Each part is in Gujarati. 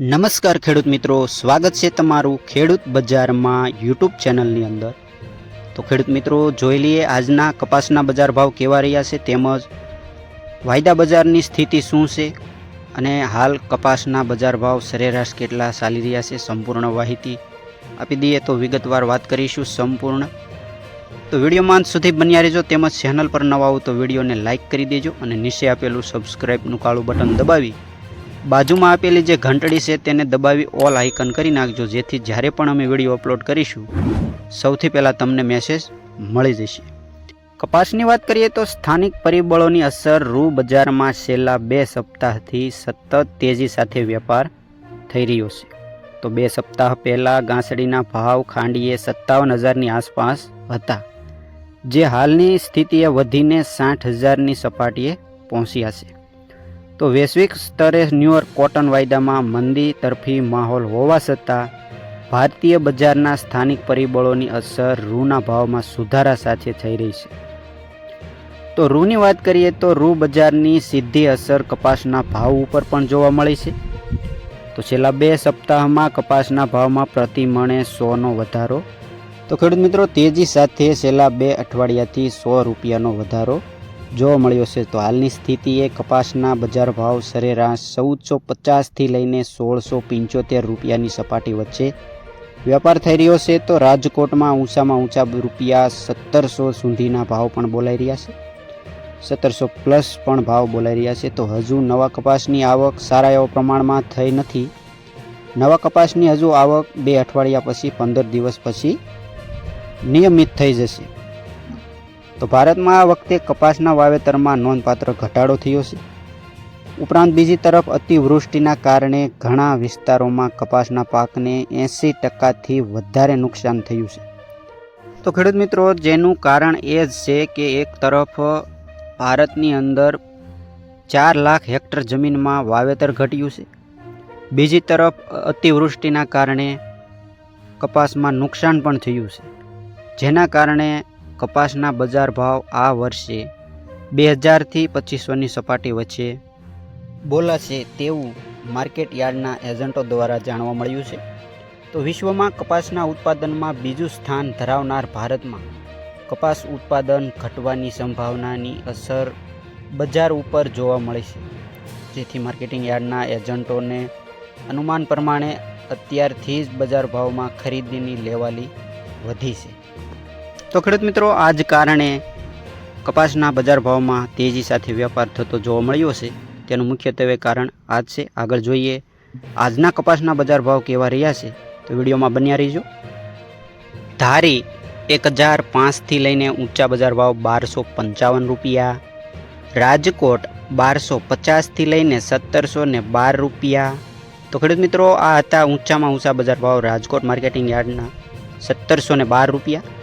નમસ્કાર ખેડૂત મિત્રો, સ્વાગત છે તમારું ખેડૂત બજારમાં યુટ્યુબ ચેનલની અંદર. તો ખેડૂત મિત્રો, જોઈ લઈએ આજના કપાસના બજાર ભાવ કેવા રહ્યા છે તેમજ વાયદા બજારની સ્થિતિ શું છે અને હાલ કપાસના બજાર ભાવ સરેરાશ કેટલા ચાલી રહ્યા છે સંપૂર્ણ માહિતી આપી દઈએ તો વિગતવાર વાત કરીશું સંપૂર્ણ. તો વિડીયોમાં અંત સુધી બન્યા રહેજો તેમજ ચેનલ પર નવા આવો તો વિડીયોને લાઇક કરી દેજો અને નીચે આપેલું સબસ્ક્રાઇબનું કાળું બટન દબાવી બાજુમાં આપેલી જે ઘંટડી છે તેને દબાવી ઓલ આઇકન કરી નાખજો, જેથી જ્યારે પણ અમે વીડિયો અપલોડ કરીશું, સૌથી પહેલાં તમને મેસેજ મળી જશે. કપાસની વાત કરીએ તો સ્થાનિક પરિબળોની અસર રૂ બજારમાં છેલ્લા બે સપ્તાહથી સતત તેજી સાથે વેપાર થઈ રહ્યો છે. તો બે સપ્તાહ પહેલાં ગાંસડીના ભાવ ખાંડીએ સત્તાવન હજારની આસપાસ હતા, જે હાલની સ્થિતિએ વધીને સાઠ હજારની સપાટીએ પહોંચ્યા છે. તો વૈશ્વિક સ્તરે ન્યુયોર્ક કોટન વાયદામાં મંદી તરફી માહોલ હોવા છતાં, ભારતીય બજારના સ્થાનિક પરિબળોની અસર રૂના ભાવમાં સુધારા સાથે થઈ રહી છે. તો રૂની વાત કરીએ તો રૂ બજારની સીધી અસર કપાસના ભાવ ઉપર પણ જોવા મળી છે. તો છેલ્લા બે સપ્તાહમાં કપાસના ભાવમાં પ્રતિ મણે સોનો વધારો. તો ખેડૂત મિત્રો, તેજી સાથે છેલ્લા બે અઠવાડિયાથી સો રૂપિયાનો વધારો. જોવા મળ્યો છે, તો હાલની સ્થિતિએ કપાસના બજાર ભાવ સરેરાશ ચૌદસો પચાસથી લઈને સોળસો પંચોતેર રૂપિયાની સપાટી વચ્ચે વેપાર થઈ રહ્યો છે, તો રાજકોટમાં ઊંચામાં ઊંચા રૂપિયા સત્તરસો સુધીના ભાવ પણ બોલાઈ રહ્યા છે. સત્તરસો પ્લસ પણ ભાવ બોલાઈ રહ્યા છે, તો હજુ નવા કપાસની આવક સારા એવા પ્રમાણમાં થઈ નથી. નવા કપાસની હજુ આવક બે અઠવાડિયા પછી, પંદર દિવસ પછી નિયમિત થઈ જશે. તો ભારતમાં આ વખતે કપાસના વાવેતરમાં નોંધપાત્ર ઘટાડો થયો છે. ઉપરાંત બીજી તરફ અતિવૃષ્ટિના કારણે ઘણા વિસ્તારોમાં કપાસના પાકને એંસી ટકાથી વધારે નુકસાન થયું છે. તો ખેડૂત મિત્રો, જેનું કારણ એ જ છે કે એક તરફ ભારતની અંદર ચાર લાખ હેક્ટર જમીનમાં વાવેતર ઘટ્યું છે. બીજી તરફ અતિવૃષ્ટિના કારણે કપાસમાં નુકસાન પણ થયું છે. જેના કારણે કપાસના બજાર ભાવ આ વર્ષે બે હજારથી પચીસોની સપાટી વચ્ચે બોલાશે તેવું માર્કેટ યાર્ડના એજન્ટો દ્વારા જાણવા મળ્યું છે. તો વિશ્વમાં કપાસના ઉત્પાદનમાં બીજું સ્થાન ધરાવનાર ભારતમાં કપાસ ઉત્પાદન ઘટવાની સંભાવનાની અસર બજાર ઉપર જોવા મળે છે. જેથી માર્કેટિંગ યાર્ડના એજન્ટોને અનુમાન પ્રમાણે અત્યારથી જ બજાર ભાવમાં ખરીદીની લેવાલી વધી છે. તો ખેડૂત મિત્રો આ જ કારણે કપાસના બજાર ભાવમાં તેજી સાથે વેપાર થતો જોવા મળ્યો છે. તેનું મુખ્યત્વે કારણ આજ છે. આગળ જોઈએ આજના કપાસના બજાર ભાવ કેવા રહ્યા છે. તો વિડીયોમાં બન્યા રહીજો. ધારી એક હજાર પાંચથી લઈને ઊંચા બજાર ભાવ બારસો પંચાવન રૂપિયા, રાજકોટ બારસો પચાસથી લઈને સત્તરસો ને બાર રૂપિયા. તો ખેડૂત મિત્રો, આ હતા ઊંચામાં ઊંચા બજાર ભાવ રાજકોટ માર્કેટિંગ યાર્ડના સત્તરસો ને બાર રૂપિયા.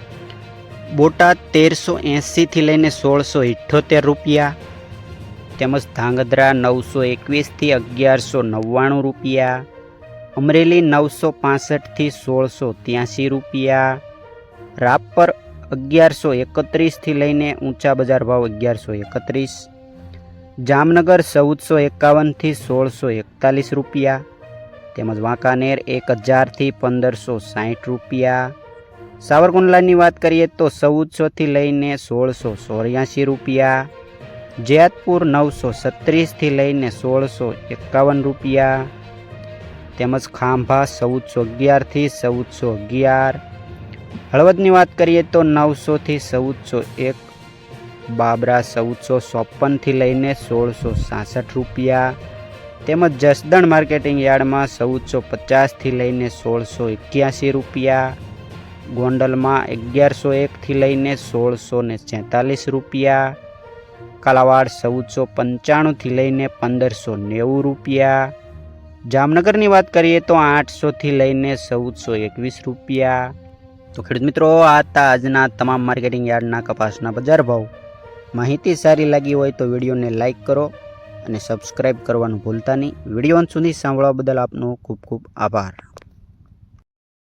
બોટાદ તેરસો એંસીથી લઈને સોળસો ઇઠ્ઠોતેર રૂપિયા, તેમજ ધાંગધ્રા નવસો એકવીસથી અગિયારસો નવ્વાણું રૂપિયા, અમરેલી નવસો પાસઠથી સોળસો ત્યાંસી રૂપિયા, રાપર અગિયારસો એકત્રીસથી લઈને ઊંચા બજાર ભાવ અગિયારસો એકત્રીસ, જામનગર ચૌદસો એકાવનથી સોળસો એકતાલીસ રૂપિયા, તેમજ વાંકાનેર એક હજારથી પંદરસો સાઠ રૂપિયા સાવરકુંડલાની વાત કરીએ તો ચૌદસોથી લઈને સોળસો ચોર્યાસી રૂપિયા, જેતપુર નવસો છત્રીસથી લઈને સોળસો એકાવન રૂપિયા, તેમજ ખાંભા ચૌદસો અગિયારથી ચૌદસો અગિયાર. હળવદની વાત કરીએ તો નવસોથી ચૌદસો એક, બાબરા ચૌદસો ચોપનથી લઈને સોળસો સાસઠ રૂપિયા, તેમજ જસદણ માર્કેટિંગ યાર્ડમાં ચૌદસો પચાસથી લઈને સોળસો એક્યાસી રૂપિયા ગોંડલમાં અગિયારસો એકથી લઈને સોળસો ને છેતાલીસ રૂપિયા, કાલાવાડ ચૌદસો પંચાણુંથી લઈને પંદરસો નેવું રૂપિયા, જામનગરની વાત કરીએ તો આઠસોથી લઈને ચૌદસો એકવીસ રૂપિયા. તો ખેડૂત મિત્રો, આ હતા આજના તમામ માર્કેટિંગ યાર્ડના કપાસના બજાર ભાવ. માહિતી સારી લાગી હોય તો વિડીયોને લાઇક કરો અને સબસ્ક્રાઇબ કરવાનું ભૂલતા નહીં. વીડિયો સુધી સાંભળવા બદલ આપનો ખૂબ ખૂબ આભાર.